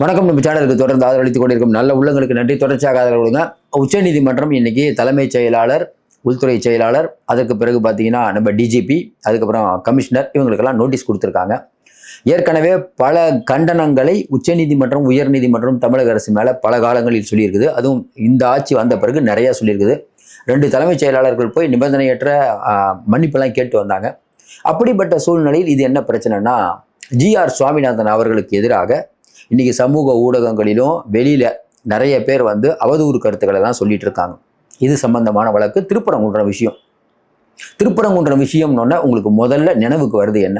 வணக்கம். நம்ம சேனலுக்கு தொடர்ந்து ஆதரவளித்துக் கொண்டிருக்கும் நல்ல உள்ளங்களுக்கு நன்றி. தொடர்ச்சியாக ஆதரவு கொடுங்க உச்சநீதிமன்றம் இன்னைக்கு தலைமைச் செயலாளர் உள்துறை செயலாளர் அதற்கு பிறகு பார்த்தீங்கன்னா நம்ம டிஜிபி அதுக்கப்புறம் கமிஷனர் இவங்களுக்கெல்லாம் நோட்டீஸ் கொடுத்துருக்காங்க. ஏற்கனவே பல கண்டனங்களை உச்சநீதிமன்றம் உயர்நீதிமன்றம் தமிழக அரசு மேலே பல காலங்களில் சொல்லியிருக்குது. அதுவும் இந்த ஆட்சி வந்த பிறகு நிறையா சொல்லியிருக்குது. ரெண்டு தலைமைச் செயலாளர்கள் போய் நிபந்தனையற்ற மன்னிப்பெல்லாம் கேட்டு வந்தாங்க. அப்படிப்பட்ட சூழ்நிலையில் இது என்ன பிரச்சனைனா ஜிஆர் சுவாமிநாதன் அவர்களுக்கு எதிராக இன்றைக்கி சமூக ஊடகங்களிலும் வெளியில் நிறைய பேர் வந்து அவதூறு கருத்துக்களை தான் சொல்லிட்டு இருக்காங்க. இது சம்பந்தமான வழக்கு. திருப்பரங்குன்ற விஷயம். திருப்பரங்குன்ற விஷயம்னு உங்களுக்கு முதல்ல நினைவுக்கு வருது என்ன?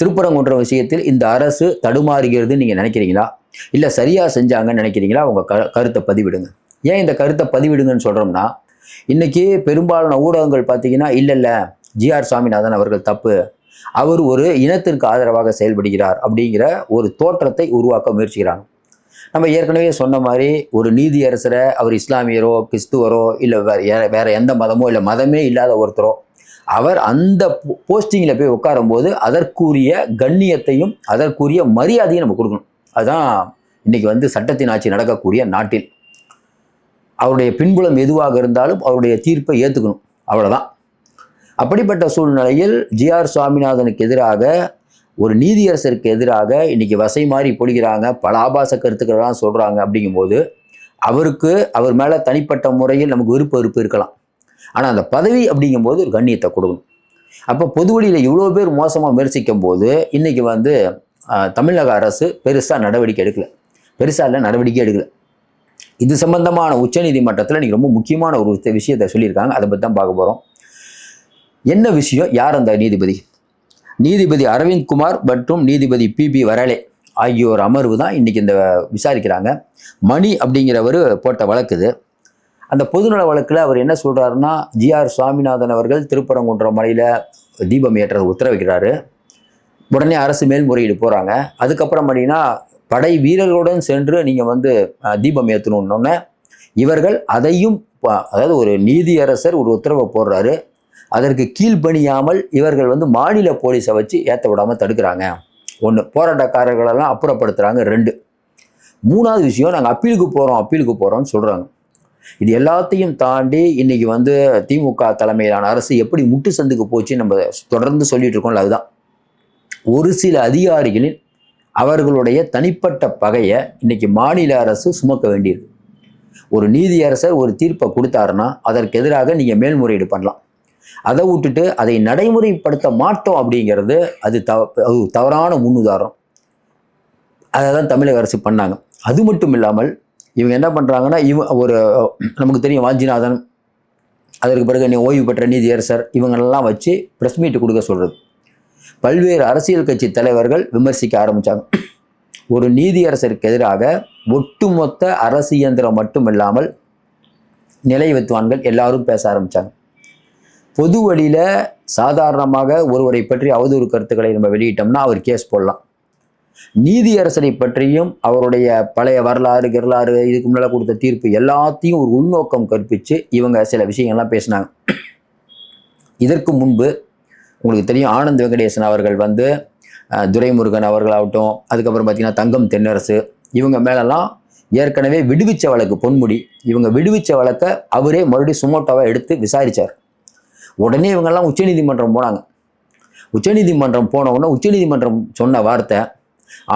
திருப்பரங்குன்ற விஷயத்தில் இந்த அரசு தடுமாறுகிறதுன்னு நீங்கள் நினைக்கிறீங்களா? இல்லை சரியாக செஞ்சாங்கன்னு நினைக்கிறீங்களா? உங்கள் க கருத்தை பதிவிடுங்க. ஏன் இந்த கருத்தை பதிவிடுங்கன்னு சொல்கிறோம்னா இன்றைக்கி பெரும்பாலான ஊடகங்கள் பார்த்தீங்கன்னா இல்லை இல்லை ஜிஆர் சாமிநாதன் அவர்கள் தப்பு. அவர் ஒரு இனத்திற்கு ஆதரவாக செயல்படுகிறார் அப்படிங்கிற ஒரு தோற்றத்தை உருவாக்க முயற்சிக்கிறாங்க. நம்ம ஏற்கனவே சொன்ன மாதிரி ஒரு நீதியரசரை அவர் இஸ்லாமியரோ கிறிஸ்துவரோ இல்லை வேற வேற எந்த மதமோ இல்லை மதமே இல்லாத ஒருத்தரோ அவர் அந்த போஸ்டிங்கில் போய் உட்காரும்போது அதற்குரிய கண்ணியத்தையும் அதற்குரிய மரியாதையும் நம்ம கொடுக்கணும். அதுதான் இன்னைக்கு வந்து சட்டத்தின் ஆட்சி நடக்கக்கூடிய நாட்டில். அவருடைய பின்புலம் எதுவாக இருந்தாலும் அவருடைய தீர்ப்பை ஏற்றுக்கணும் அவ்வளோதான் அப்படிப்பட்ட சூழ்நிலையில் ஜிஆர் சுவாமிநாதனுக்கு எதிராக ஒரு நீதியரசருக்கு எதிராக இன்னைக்கு வசை மாறி பொழிகிறாங்க பல ஆபாச கருத்துக்கள்லாம் சொல்கிறாங்க அப்படிங்கும்போது அவருக்கு அவர் மேலே தனிப்பட்ட முறையில் நமக்கு விருப்ப வெறுப்பு இருக்கலாம். ஆனால் அந்த பதவி அப்படிங்கும்போது ஒரு கண்ணியத்தை கொடுக்கணும். அப்போ பொது வழியில் இவ்வளோ பேர் மோசமாக விமர்சிக்கும் போது இன்றைக்கி வந்து தமிழக அரசு பெருசாக நடவடிக்கை எடுக்கல. பெருசாக இல்லை நடவடிக்கை எடுக்கல. இது சம்பந்தமான உச்சநீதிமன்றத்தில் இன்றைக்கி ரொம்ப முக்கியமான ஒரு விஷயத்தை சொல்லியிருக்காங்க. அதை பற்றி தான் பார்க்க போகிறோம் என்ன விஷயம்? யார் அந்த நீதிபதி? நீதிபதி அரவிந்த் குமார் மற்றும் நீதிபதி பிபி வரலே ஆகியோர் அமர்வு தான் இன்றைக்கி இந்த விசாரிக்கிறாங்க. மணி அப்படிங்கிறவர் போட்ட வழக்குது அந்த பொதுநல வழக்கில் அவர் என்ன சொல்கிறாருன்னா ஜிஆர் சுவாமிநாதன் அவர்கள் திருப்பரங்குன்றம் மலையில் தீபம் ஏற்ற உத்தரவிக்கிறாரு. உடனே அரசு மேல்முறையீடு போகிறாங்க அதுக்கப்புறம் பார்த்தீங்கன்னா படை வீரர்களுடன் சென்று நீங்கள் வந்து தீபம் ஏற்றணுன்னொன்னே இவர்கள் அதையும் ப- அதாவது ஒரு நீதியரசர் ஒரு உத்தரவை போடுறாரு. அதற்கு கீழ்ப்பணியாமல் இவர்கள் வந்து மாநில போலீஸை வச்சு ஏற்ற விடாமல் தடுக்கிறாங்க. ஒன்று போராட்டக்காரர்களெல்லாம் அப்புறப்படுத்துகிறாங்க ரெண்டு மூணாவது விஷயம் நாங்கள் அப்பீலுக்கு போகிறோம் அப்பீலுக்கு போகிறோம்னு சொல்கிறாங்க இது எல்லாத்தையும் தாண்டி இன்னைக்கு வந்து திமுக தலைமையிலான அரசு எப்படி முட்டு சந்துக்கு போச்சு நம்ம தொடர்ந்து சொல்லிட்டு இருக்கோம்ல அதுதான். ஒரு சில அதிகாரிகளின் அவர்களுடைய தனிப்பட்ட பகையை இன்னைக்கு மாநில அரசு சுமக்க வேண்டியிருக்கு. ஒரு நீதியரசர் ஒரு தீர்ப்பை கொடுத்தாருன்னா அதற்கு எதிராக நீங்கள் மேல்முறையீடு பண்ணலாம். அதை விட்டுட்டு அதை நடைமுறைப்படுத்த மாட்டோம் அப்படிங்கிறது அது தவ அது தவறான முன்னுதாரணம். அதை தான் தமிழக அரசு பண்ணாங்க. அது மட்டும் இல்லாமல் இவங்க என்ன பண்ணுறாங்கன்னா இவ ஒரு நமக்கு தெரியும் வாஞ்சிநாதன் அதற்கு பிறகு நீ ஓய்வு பெற்ற நீதியரசர் இவங்களெல்லாம் வச்சு ப்ரெஸ் மீட் கொடுக்க சொல்கிறது பல்வேறு அரசியல் கட்சி தலைவர்கள் விமர்சிக்க ஆரம்பித்தாங்க ஒரு நீதியரசருக்கு எதிராக ஒட்டுமொத்த அரசு இயந்திரம் மட்டும் இல்லாமல் நிலை வித்துவான்கள் எல்லாரும் பேச ஆரம்பித்தாங்க பொது வழியில் சாதாரணமாக ஒருவரை பற்றி அவதூறு கருத்துக்களை நம்ம வெளியிட்டோம்னா அவர் கேஸ் போடலாம். நீதியரசனை பற்றியும் அவருடைய பழைய வரலாறு வரலாறு இதுக்கு முன்னால் கொடுத்த தீர்ப்பு எல்லாத்தையும் ஒரு உள்நோக்கம் கற்பித்து இவங்க சில விஷயங்கள்லாம் பேசினாங்க. இதற்கு முன்பு உங்களுக்கு தெரியும் ஆனந்த் வெங்கடேசன் அவர்கள் வந்து துரைமுருகன் அவர்களாகட்டும் அதுக்கப்புறம் பார்த்தீங்கன்னா தங்கம் தென்னரசு இவங்க மேலெல்லாம் ஏற்கனவே விடுவிச்ச வழக்கு பொன்முடி இவங்க விடுவிச்ச வழக்கை அவரே மறுபடியும் சுமோட்டோவை எடுத்து விசாரிச்சார். உடனே இவங்கெல்லாம் உச்சநீதிமன்றம் போனாங்க. உச்சநீதிமன்றம் போன உடனே உச்சநீதிமன்றம் சொன்ன வார்த்தை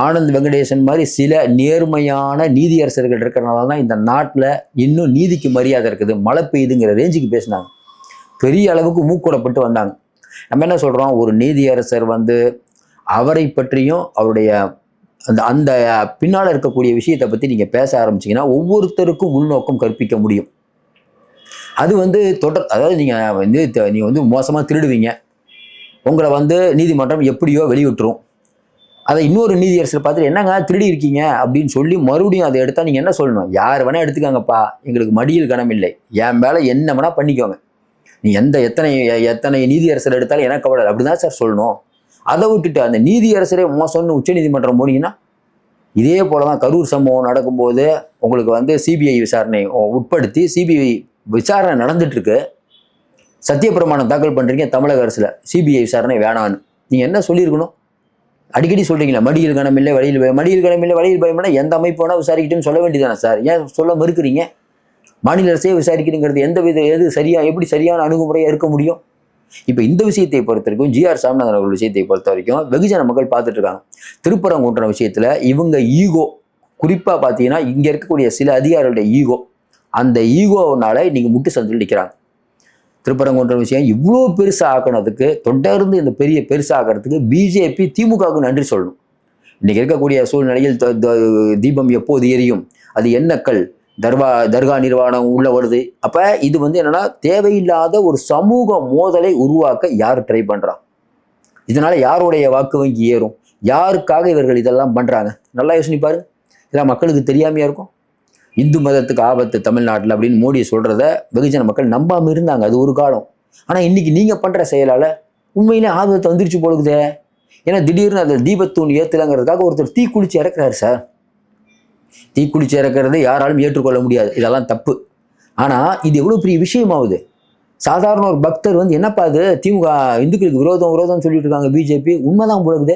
ஆனந்த் வெங்கடேசன் மாதிரி சில நேர்மையான நீதியரசர்கள் இருக்கிறனால தான் இந்த நாட்டில் இன்னும் நீதிக்கு மரியாதை இருக்குது மழை பெய்யுதுங்கிற ரேஞ்சுக்கு பேசினாங்க. பெரிய அளவுக்கு மூக்கூடப்பட்டு வந்தாங்க. நம்ம என்ன சொல்கிறோம் ஒரு நீதியரசர் வந்து அவரை பற்றியும் அவருடைய அந்த அந்த பின்னால் இருக்கக்கூடிய விஷயத்தை பற்றி நீங்கள் பேச ஆரம்பிச்சீங்கன்னா ஒவ்வொருத்தருக்கும் உள்நோக்கம் கற்பிக்க முடியும். அது வந்து தொடர் அதாவது நீங்கள் வந்து நீங்கள் வந்து மோசமாக திருடுவீங்க. உங்களை வந்து நீதிமன்றம் எப்படியோ வெளியிட்டுரும். அதை இன்னொரு நீதியரசர் பார்த்துட்டு என்னங்க திருடி இருக்கீங்க? அப்படின்னு சொல்லி மறுபடியும் அதை எடுத்தால் நீங்கள் என்ன சொல்லணும்? யார் வேணால் எடுத்துக்காங்கப்பா. எங்களுக்கு மடியில் கணம் இல்லை. என் மேலே என்ன வேணால் பண்ணிக்கோங்க. நீ எந்த எத்தனை எத்தனை நீதியரசர் எடுத்தாலும் எனக்கு கவலை அப்படி அப்படிதான் சார் சொல்லணும். அதை விட்டுட்டு அந்த நீதியரசரே மோசம்னு உச்சநீதிமன்றம் போனீங்கன்னா இதே போல தான் கரூர் சம்பவம் நடக்கும்போது உங்களுக்கு வந்து சிபிஐ விசாரணை உட்படுத்தி சிபிஐ விசாரணை நடந்துட்டுருக்கு. சத்தியப்பிரமாணம் தாக்கல் பண்ணுறீங்க தமிழக அரசில். சிபிஐ விசாரணை வேணான்னு. நீங்கள் என்ன சொல்லியிருக்கணும்? அடிக்கடி சொல்கிறீங்களா மடியில் கணமில்லை வழியில் பயம். மடியில் இல்லை வழியில் பயம்னா எந்த அமைப்பு வேணால் விசாரிக்கட்டும்னு சொல்ல வேண்டியதானே சார்? ஏன் சொல்ல மறுக்கிறீங்க? மாநில அரசே விசாரிக்கிறீங்கிறது எந்த வித எது சரியா எப்படி சரியான அணுகுமுறையாக இருக்க முடியும்? இப்போ இந்த விஷயத்தை பொறுத்த வரைக்கும் ஜிஆர் சாமிநாதன் அவர்கள் விஷயத்தை பொறுத்த வரைக்கும் வெகுஜன மக்கள் பார்த்துட்டு இருக்காங்க திருப்பரங்குன்ற விஷயத்தில் இவங்க ஈகோ குறிப்பாக பார்த்தீங்கன்னா இங்கே இருக்கக்கூடிய சில அதிகாரிகளுடைய ஈகோ. அந்த ஈகோனால இன்னைக்கு முட்டு சந்தில் நிற்கிறாங்க திருப்பரங்குன்றம் விஷயம் இவ்வளோ பெருசாக ஆக்கினதுக்கு தொடர்ந்து இந்த பெரிய பெருசாகிறதுக்கு பிஜேபி திமுகவுக்கு நன்றி சொல்லணும். இன்னைக்கு இருக்கக்கூடிய சூழ்நிலையில் த- த- தீபம் எப்போது எரியும்? அது என்ன கல்? தர்வா தர்கா நிர்வாணம் உள்ள வருது. அப்போ இது வந்து என்னன்னா தேவையில்லாத ஒரு சமூக மோதலை உருவாக்க யார் ட்ரை பண்ணுறான் இதனால யாருடைய வாக்கு வங்கி ஏறும்? யாருக்காக இவர்கள் இதெல்லாம் பண்ணுறாங்க நல்லா யோசனை பாருங்க. இதெல்லாம் மக்களுக்கு தெரியாமையா இருக்கும்? இந்து மதத்துக்கு ஆபத்து தமிழ்நாட்டில் அப்படின்னு மோடி சொல்கிறத வெகுஜன மக்கள் நம்பாமல் இருந்தாங்க. அது ஒரு காலம். ஆனால் இன்னைக்கு நீங்கள் பண்ணுற செயலால் உண்மையிலே ஆபத்து வந்துருச்சு போலுக்குதே. ஏன்னா திடீர்னு அதில் தீபத்தூண் ஏற்றுலங்கிறதுக்காக ஒருத்தர் தீ குளிச்சு இறக்குறாரு சார். தீக்குளிச்சு இறக்கிறது யாராலும் ஏற்றுக்கொள்ள முடியாது. இதெல்லாம் தப்பு. ஆனால் இது எவ்வளோ பெரிய விஷயமாகுது சாதாரண ஒரு பக்தர் வந்து என்னப்பா இது? திமுக இந்துக்களுக்கு விரோதம் விரோதம்னு சொல்லிட்டு இருக்காங்க. பிஜேபி உண்மைதான் போலகுது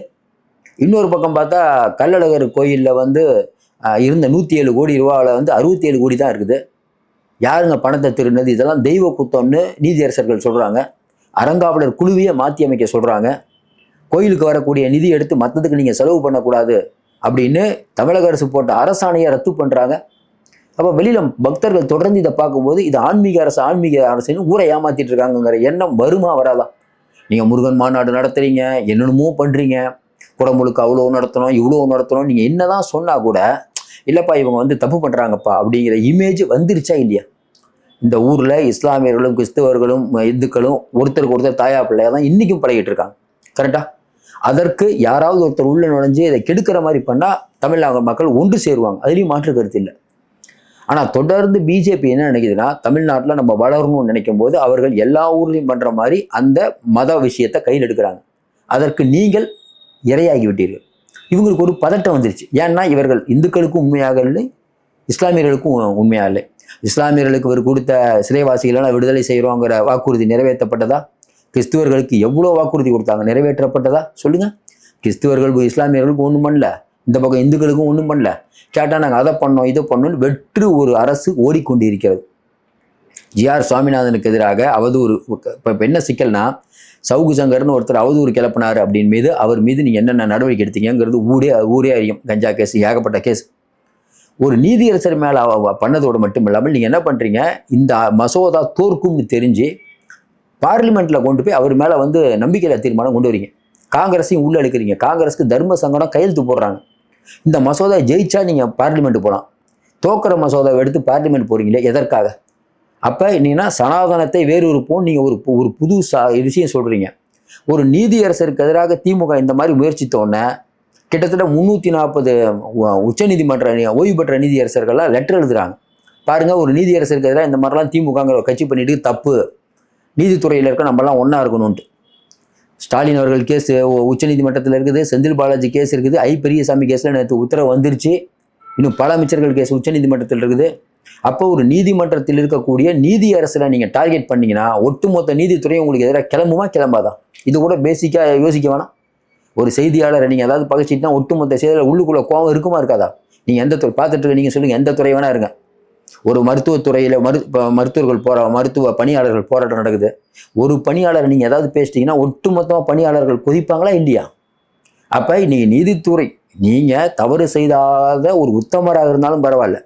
இன்னொரு பக்கம் பார்த்தா கள்ளழகர் கோயிலில் வந்து இருந்த நூற்றி ஏழு கோடி ரூபாவில் வந்து அறுபத்தி ஏழு கோடி தான் இருக்குது. யாருங்க பணத்தை திருடினது? இதெல்லாம் தெய்வ குத்தம்னு நீதியரசர்கள் சொல்கிறாங்க அறங்காவலர் குழுவையே மாற்றி அமைக்க சொல்கிறாங்க கோயிலுக்கு வரக்கூடிய நிதி எடுத்து மற்றதுக்கு நீங்கள் செலவு பண்ணக்கூடாது அப்படின்னு தமிழக அரசு போட்ட அரசாணையை ரத்து பண்ணுறாங்க அப்போ வெளியில் பக்தர்கள் தொடர்ந்து இதை பார்க்கும்போது இது ஆன்மீக அரசு ஆன்மீக அரசுன்னு ஊரை ஏமாத்திட்டு இருக்காங்கங்கிற எண்ணம் வருமா வராதா? நீங்கள் முருகன் மாநாடு நடத்துகிறீங்க என்னென்னமோ பண்ணுறீங்க குடமுழுக்கு அவ்வளோ நடத்தணும் இவ்வளோ நடத்தணும். நீங்கள் என்னதான் சொன்னால் கூட இல்லைப்பா இவங்க வந்து தப்பு பண்ணுறாங்கப்பா அப்படிங்கிற இமேஜ் வந்துருச்சா இல்லையா? இந்த ஊரில் இஸ்லாமியர்களும் கிறிஸ்தவர்களும் இந்துக்களும் ஒருத்தருக்கு ஒருத்தர் தாயா பிள்ளையாக தான் இன்றைக்கும் பழகிட்டு இருக்காங்க. கரெக்டா அதற்கு யாராவது ஒருத்தர் உள்ள நுழைஞ்சு இதை கெடுக்கிற மாதிரி பண்ணால் தமிழ்நாடு மக்கள் ஒன்று சேருவாங்க. அதுலேயும் மாற்று கருத்து இல்லை. ஆனால் தொடர்ந்து பிஜேபி என்ன நினைக்குதுன்னா தமிழ்நாட்டில் நம்ம வளரணும்னு நினைக்கும் போது அவர்கள் எல்லா ஊர்லேயும் பண்ணுற மாதிரி அந்த மத விஷயத்தை கையில் எடுக்கிறாங்க. அதற்கு நீங்கள் இரையாகி விட்டீர்கள். இவங்களுக்கு ஒரு பதட்டம் வந்துருச்சு. ஏன்னா இவர்கள் இந்துக்களுக்கும் உண்மையாக இல்லை இஸ்லாமியர்களுக்கும் உண்மையாக இல்லை. இஸ்லாமியர்களுக்கு இவர் கொடுத்த சிறைவாசிகளெல்லாம் விடுதலை செய்கிறோங்கிற வாக்குறுதி நிறைவேற்றப்பட்டதா? கிறிஸ்துவர்களுக்கு எவ்வளோ வாக்குறுதி கொடுத்தாங்க? நிறைவேற்றப்பட்டதா? சொல்லுங்கள் கிறிஸ்துவர்களுக்கு இஸ்லாமியர்களுக்கு ஒன்றும் பண்ணல. இந்த பக்கம் இந்துக்களுக்கும் ஒன்றும் பண்ணல. கேட்டால் நாங்கள் அதை பண்ணோம் இதை பண்ணோம்னு வெற்று ஒரு அரசு ஓடிக்கொண்டு இருக்கிறது ஜிஆர் சுவாமிநாதனுக்கு எதிராக அவதூறு இப்போ என்ன சிக்கல்னா சவுகு சங்கர்னு ஒருத்தர் அவதூறு கிளப்பினார் அப்படின்னு மீது அவர் மீது நீங்கள் என்னென்ன நடவடிக்கை எடுத்தீங்கிறது ஊரே ஊரே அறியும். கஞ்சா கேஸ் ஏகப்பட்ட கேஸ். ஒரு நீதியரசர் மேலே பண்ணதோடு மட்டும் இல்லாமல் நீங்கள் என்ன பண்ணுறீங்க இந்த மசோதா தோற்கும்னு தெரிஞ்சு பார்லிமெண்ட்டில் கொண்டு போய் அவர் மேலே வந்து நம்பிக்கையில தீர்மானம் கொண்டு வரீங்க. காங்கிரஸையும் உள்ளே எடுக்கிறீங்க காங்கிரஸுக்கு தர்ம சங்கடம் கையெழுத்து போடுறாங்க. இந்த மசோதா ஜெயிச்சா நீங்கள் பார்லிமெண்ட் போகலாம் தோக்கிற மசோதாவை எடுத்து பார்லிமெண்ட் போகிறீங்களே எதற்காக? அப்போ என்னன்னா சனாதனத்தை வேறு உறுப்போம் நீங்கள் ஒரு பு- ஒரு புது சா விஷயம் சொல்கிறீங்க ஒரு நீதியரசருக்கு எதிராக திமுக இந்த மாதிரி முயற்சித்தோடனே கிட்டத்தட்ட முந்நூற்றி நாற்பது உச்சநீதிமன்ற ஓய்வு பெற்ற நீதியரசர்கள்லாம் லெட்டர் எழுதுகிறாங்க பாருங்கள் ஒரு நீதியரசருக்கு எதிராக இந்த மாதிரிலாம் திமுகங்கிற கட்சி பண்ணிட்டு தப்பு. நீதித்துறையில் இருக்க நம்மலாம் ஒன்றா இருக்கணும்ன்ட்டு. ஸ்டாலின் அவர்கள் கேஸ் உச்சநீதிமன்றத்தில் இருக்குது செந்தில் பாலாஜி கேஸ் இருக்குது ஐ பெரியசாமி கேஸில் நேற்று உத்தரவு வந்துருச்சு. இன்னும் பல அமைச்சர்கள் கேஸ் உச்சநீதிமன்றத்தில் இருக்குது. அப்போ ஒரு நீதிமன்றத்தில் இருக்கக்கூடிய நீதி அரசில் நீங்கள் டார்கெட் பண்ணீங்கன்னா ஒட்டுமொத்த நீதித்துறை உங்களுக்கு எதிராக கிளம்புமா கிளம்பாதா? இது கூட பேசிக்காக யோசிக்க வேணாம். ஒரு செய்தியாளரை நீங்கள் ஏதாவது பகைச்சிட்டுனா ஒட்டுமொத்த செய்தியில் உள்ளுக்குள்ள கோவம் இருக்குமா இருக்காதா? நீங்கள் எந்த துறை பார்த்துட்டு நீங்கள் சொல்லுங்கள் எந்த துறை வேணா இருங்க. ஒரு மருத்துவத்துறையில் மரு மருத்துவர்கள் போரா மருத்துவ பணியாளர்கள் போராட்டம் நடக்குது. ஒரு பணியாளர் நீங்கள் ஏதாவது பேசிட்டீங்கன்னா ஒட்டுமொத்தமாக பணியாளர்கள் கொதிப்பாங்களா இல்லையா? அப்போ நீங்கள் நீதித்துறை நீங்கள் தவறு செய்தாத ஒரு உத்தமராக இருந்தாலும் பரவாயில்ல.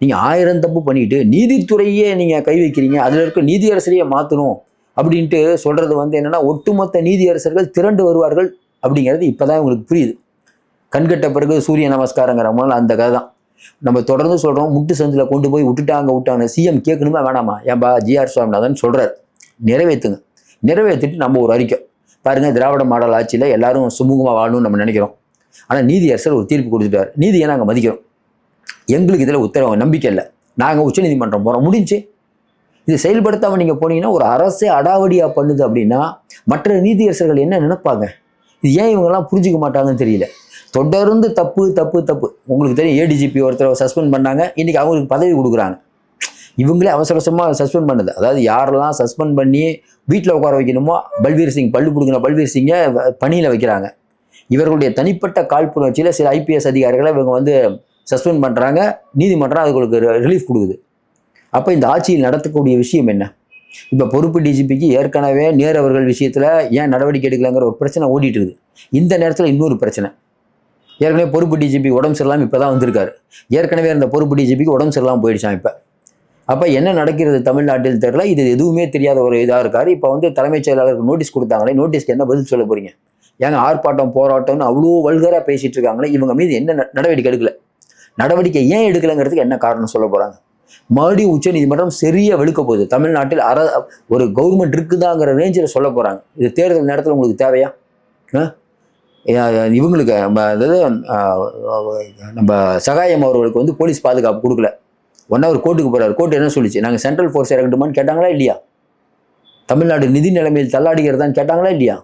நீங்கள் ஆயிரம் தப்பு பண்ணிட்டு நீதித்துறையே நீங்கள் கை வைக்கிறீங்க அதில் இருக்க நீதியரசரையே மாற்றணும் அப்படின்ட்டு சொல்கிறது வந்து என்னென்னா ஒட்டுமொத்த நீதியரசர்கள் திரண்டு வருவார்கள் அப்படிங்கிறது இப்போ தான் உங்களுக்கு புரியுது. கண்கட்ட பிறகு சூரிய நமஸ்காரங்கிற முதல்ல அந்த கதை தான். நம்ம தொடர்ந்து சொல்கிறோம் முட்டு சந்தில் கொண்டு போய் விட்டுட்டாங்க விட்டாங்க சிஎம் கேட்கணுமா வேணாமா? ஏன்பா ஜிஆர் சுவாமிநாதன் சொல்கிறார் நிறைவேற்றுங்க. நிறைவேற்றிட்டு நம்ம ஒரு அறிக்கை. பாருங்க திராவிட மாடல் ஆட்சியில் எல்லாரும் சுமூகமாக வாழணும்னு நம்ம நினைக்கிறோம். ஆனால் நீதியரசர் ஒரு தீர்ப்பு கொடுத்துட்டார். நீதியை நாங்கள் மதிக்கிறோம். எங்களுக்கு இதில் உத்தரவு நம்பிக்கை இல்லை. நாங்கள் உச்சநீதிமன்றம் போகிறோம் முடிஞ்சு. இது செயல்படுத்தாமல் நீங்கள் போனீங்கன்னா ஒரு அரசே அடாவடியாக பண்ணுது அப்படின்னா மற்ற நீதியரசர்கள் என்ன நினைப்பாங்க? இது ஏன் இவங்கெல்லாம் புரிஞ்சுக்க மாட்டாங்கன்னு தெரியல. தொடர்ந்து தப்பு தப்பு தப்பு. உங்களுக்கு தெரியும் ஏடிஜிபி ஒருத்தரை சஸ்பெண்ட் பண்ணாங்க. இன்றைக்கி அவங்களுக்கு பதவி கொடுக்குறாங்க. இவங்களே அவசர அவசரமாக சஸ்பெண்ட் பண்ணுது. அதாவது யாரெல்லாம் சஸ்பெண்ட் பண்ணி வீட்டில் உட்கார வைக்கணுமோ பல்வீர் சிங் பல்லு கொடுக்குற பல்வீர் சிங்கை பணியில் வைக்கிறாங்க. இவர்களுடைய தனிப்பட்ட காழ்ப்புணர்ச்சியில் சில ஐபிஎஸ் அதிகாரிகளை இவங்க வந்து சஸ்பெண்ட் பண்ணுறாங்க நீதிமன்றம் அதுகளுக்கு ரிலீஃப் கொடுக்குது. அப்போ இந்த ஆட்சியில் நடத்தக்கூடிய விஷயம் என்ன? இப்போ பொறுப்பு டிஜிபிக்கு ஏற்கனவே நேர் அவர்கள் விஷயத்தில் ஏன் நடவடிக்கை எடுக்கலங்கிற ஒரு பிரச்சனை ஓடிட்டு இருக்குது இந்த நேரத்தில் இன்னொரு பிரச்சனை. ஏற்கனவே பொறுப்பு டிஜிபி உடம்பு சரியில்லாமல் இப்போ தான் வந்திருக்காரு. ஏற்கனவே இருந்த பொறுப்பு டிஜிபிக்கு உடம்பு சரியில்லாமல் போயிடுச்சான் இப்போ. அப்போ என்ன நடக்கிறது தமிழ்நாட்டில் தெரில இது எதுவுமே தெரியாத ஒரு இதாக இருக்கார். இப்போ வந்து தலைமைச் செயலாளருக்கு நோட்டீஸ் கொடுத்தாங்களே நோட்டீஸ்க்கு என்ன பதில் சொல்ல போகிறீங்க ஏங்க ஆர்ப்பாட்டம் போராட்டம்னு அவ்வளோ வல்கராக பேசிகிட்டு இருக்காங்களே. இவங்க மீது என்ன நடவடிக்கை எடுக்கல? நடவடிக்கை ஏன் எடுக்கலைங்கிறதுக்கு என்ன காரணம் சொல்ல போறாங்க? மறுபடியும் உச்சநீதிமன்றம் சரியா வெளுக்க போகுது. தமிழ்நாட்டில் அர ஒரு கவர்மெண்ட் இருக்குதாங்கிற ரேஞ்சில் சொல்ல போறாங்க. இது தேர்தல் நேரத்தில் உங்களுக்கு தேவையா? ஆ? இவங்களுக்கு நம்ம அதாவது நம்ம சகாயம் அவர்களுக்கு வந்து போலீஸ் பாதுகாப்பு கொடுக்கல. ஒன் ஹவர் கோர்ட்டுக்கு போறாரு. கோர்ட் என்ன சொல்லிச்சு? நாங்கள் சென்ட்ரல் ஃபோர்ஸ் இறக்கட்டுமான்னு கேட்டாங்களா இல்லையா? தமிழ்நாடு நிதி நிலைமையில் தள்ளாடுகிறதான்னு கேட்டாங்களா இல்லையா?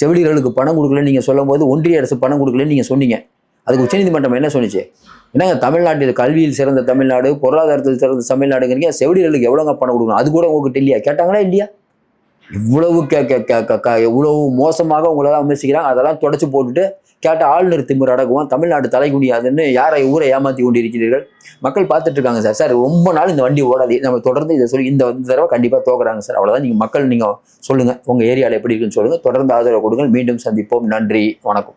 செவிலியர்களுக்கு பணம் கொடுக்கலன்னு நீங்கள் சொல்லும்போது ஒன்றிய அரசு பணம் கொடுக்கலன்னு நீங்கள் சொன்னீங்க. அதுக்கு உச்சநீதிமன்றம் என்ன சொன்னுச்சு? என்னங்க தமிழ்நாட்டில் கல்வியில் சிறந்த தமிழ்நாடு பொருளாதாரத்தில் சிறந்த தமிழ்நாடுங்கிறீங்க செவிலியர்களுக்கு எவ்வளோங்க பணம் கொடுக்கணும்? அது கூட உங்ககிட்ட இல்லையா? கேட்டாங்களா இல்லையா? இவ்வளவு கே கே கே கே- இவ்வளவு மோசமாக உங்களெல்லாம் விமர்சிக்கிறாங்க. அதெல்லாம் தொடச்சி போட்டுட்டு கேட்ட ஆளுநர் திமிர் அடக்குவோம். தமிழ்நாடு தலைகுனியாதுன்னு யாரை ஊரை ஏமாற்றி கொண்டிருக்கிறீர்கள்? மக்கள் பார்த்துட்டு இருக்காங்க சார். சார் ரொம்ப நாள் இந்த வண்டி ஓடாது. நம்ம தொடர்ந்து இதை சொல்லி இந்த இந்த தடவை கண்டிப்பாக தோக்குறாங்க சார். அவ்வளோதான் நீங்கள் மக்கள் நீங்கள் சொல்லுங்கள் உங்கள் ஏரியாவில் எப்படி இருக்குன்னு சொல்லுங்கள் தொடர்ந்து ஆதரவு கொடுங்கள். மீண்டும் சந்திப்போம். நன்றி. வணக்கம்.